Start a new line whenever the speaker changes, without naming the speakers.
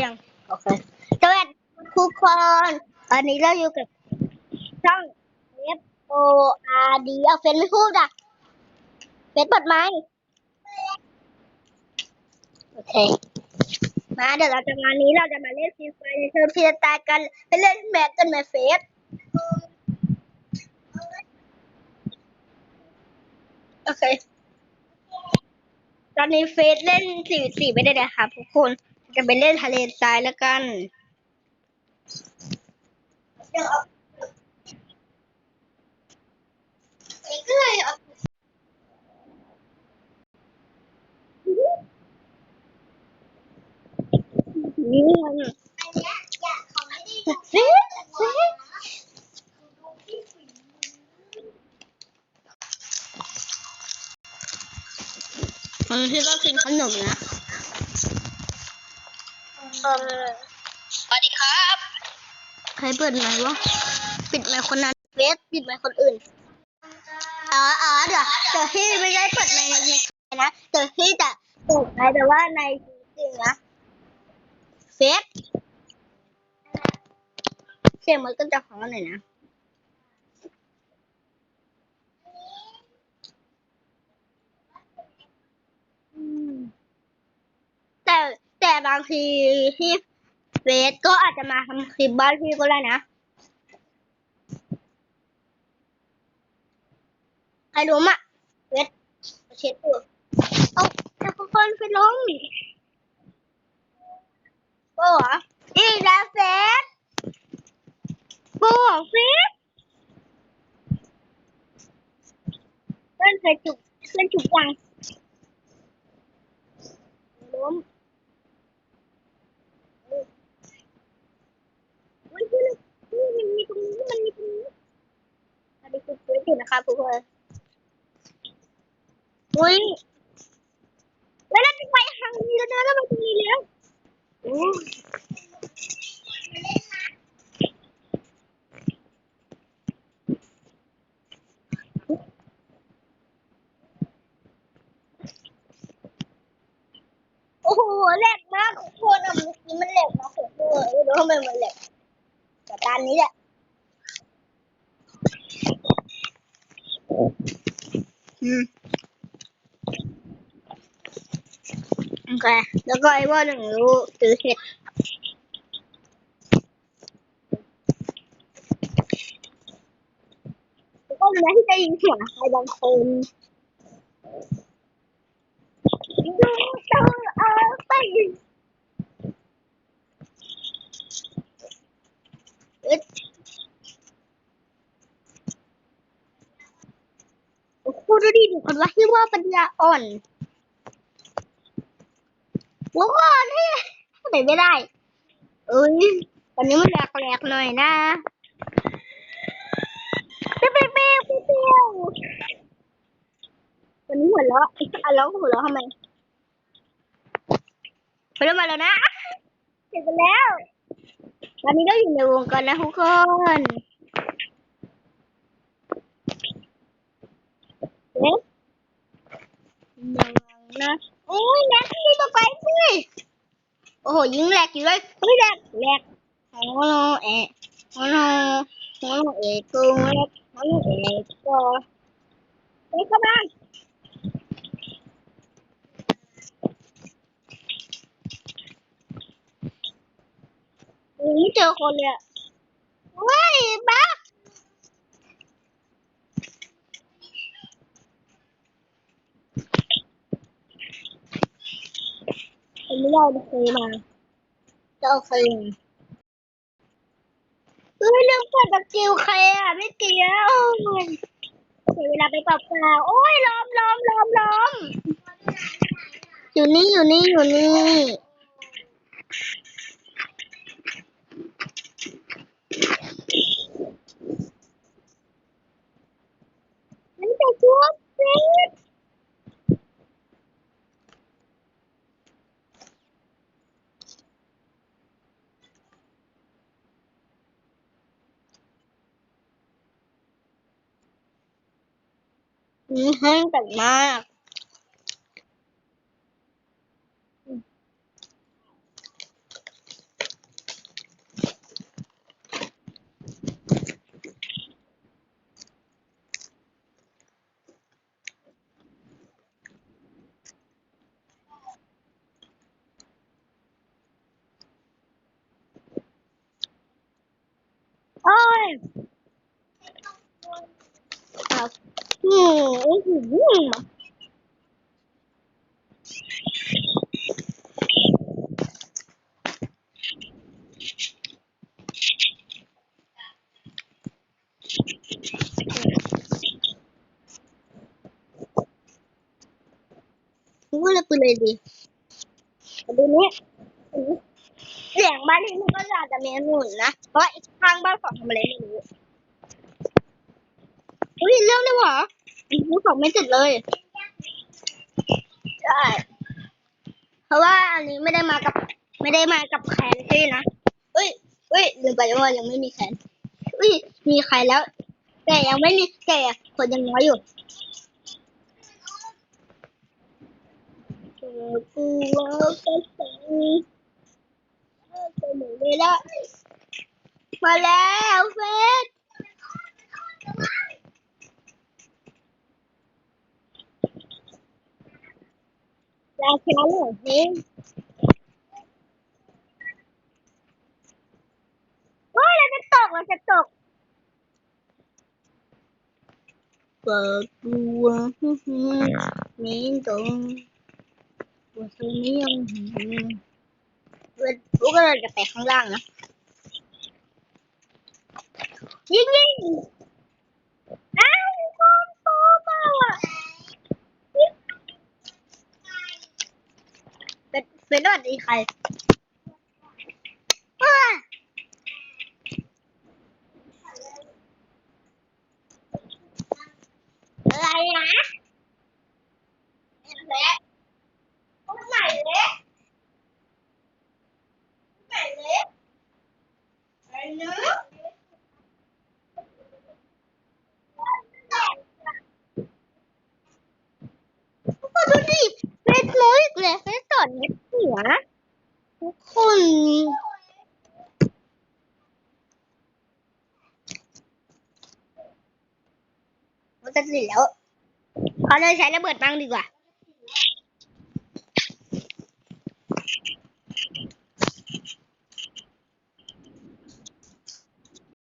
ยังโอเคสวัสดีทุกคนตอนนี้เราอยู่กับช่อง F O R D เอาเฟนไม่พูดอะเฟนเปิดไมค์โอเค มาเดี๋ยวเราจะมานี้เราจะมาเล่นฟรีไฟในเชิงพีตายกันไปเล่นแมทกันไหมเฟสโอเค ตอนนี้เฟสเล่นสี่สี่ไม่ได้เลยครับทุกคน จะไปเล่นทะเลทรายแล้วกัน นี่มันเฟสเฟสคนที่ก็กินขนมนะ เออ
สวัสดีครับ
ใครเปิดไหมค์วะ ปิดไมค์คนนั้นเฟสปิดไมค์คนอื่น อ๋ออ๋อเดี๋ยวเดี๋ยวที่ไม่ได้เปิดไมค์ในนี้นะเดี๋ยวที่จะเปิดไมค์แต่ว่าในจริงๆนะเฟสเสียงมันก็จะของหน่อยนะ อืมแต่แต่ บางทีที่เฟสก็อาจจะมาทำคลิปบ้านพี่ก็ได้นะ ใครรู้มะเฟสเช็ดตัวเอาแต่คนไปลงโป้เหรออีกแล้วเฟสป้เหรอเฟสเพื่อนเคยจุกเพื่อนจุกยังล้มเฮ้ยเพื่อนเฮ้ยมันมีตรงนี้มันมีตรงนี้อันนี้คือเฟสอยู่ นะครับทุกคนอุ้ยแล้วเราจะไปทางนี้แล้วนะแล้วมันตรงนี้แล้วโอ้โอ้โหแหลกมากทุกคนอะเมื่อกี้มันแหลกมากโอ้โหไม่รู้ทำไมมันแหลกแต่ตอนนี้แหละ อืม โอเค แล้วก็ไอ้ว่าหนึ่งรู้ตือเห็ดแล้วก็มันที่จะยิงเสียงใครบางคนดูตัวเอาไปเอ็ดโอ้โหดูดิดูคนว่าที่ว่า ปัญญาอ่อนแล้วก่อนที่ทำไมไม่ได้ เอ้ยวันนี้มันแหลกๆหน่อยนะเปรี้ยวเปรี้ยวเปรี้ยววันนี้หัวเราะอะร้องหัวเราะทำไมไปเริ่มมาแล้วนะเสร็จไปแล้วตอนนี้ก็อยู่ในวงกันนะทุกคนเอ๊ะระวัง นะโอ้ยแน็กที่ต่อไปสิโอ้โหยิงแหลกอยู่เลยเฮ้ยแหลกแหลกโอ้โหเอะโอ้โหโอ้โหเอะกูแหลกโอ้โหเอะกูเฮ้ยเข้าบ้านยังไม่เจอคนเลยอะเฮ้ยบ้า คนไม่ได้เคยมาจะเอาเคยมาเฮ้ยลืมเปิดตะกิวใครอะไม่เกี่ยวเสียเวลาไปเปล่าๆโอ้ยล้อมล้อมล้อมล้อมอยู่นี่อยู่นี่อยู่นี่มันจะชุบ แห้งแต่มาก โอ้ย กูก็เลยปืนเลยดีต่ดูนี้เสียงบ้านที่นี่ก็อาจจะมีหนุนนะ เพราะว่าอีกข้างบ้านของทำอะไรไม่รู้ อุ้ยเรื่องได้หรอรู้ของไม่เสร็จเลย ใช่ เพราะว่าอันนี้ไม่ได้มากับ ไม่ได้มากับแคนซี่นะเอ้ยเอ้ยลืมไปว่ายังไม่มีแคนอุ้ยมีใครแล้ว แต่ยังไม่มีแต่คนยังน้อยอยู่กูว่าก็สิเสมอเลยละมาแล้วเฟส ราคาเหรอเฮ้ยโอ้ยเราจะตกเราจะตกเปิดตัวมีตรงตัวเธอไม่ยังเห็นเว้ยกูก็เลยจะไปข้างล่างนะยิงยิงอ้าวโคตรโตเปล่าอะ เป็นเป็นสวัสดีใครอ้าอะไรนะเละคนไหนเละคนไหนเละอะไรเนื้อะก็ดูดิเฟซน้อยอีกเลยเฟซสอนเน็ตหั วทุกคนมันจะเสร็จแล้วเขาเลยใช้ระเบิดบ้างดีกว่า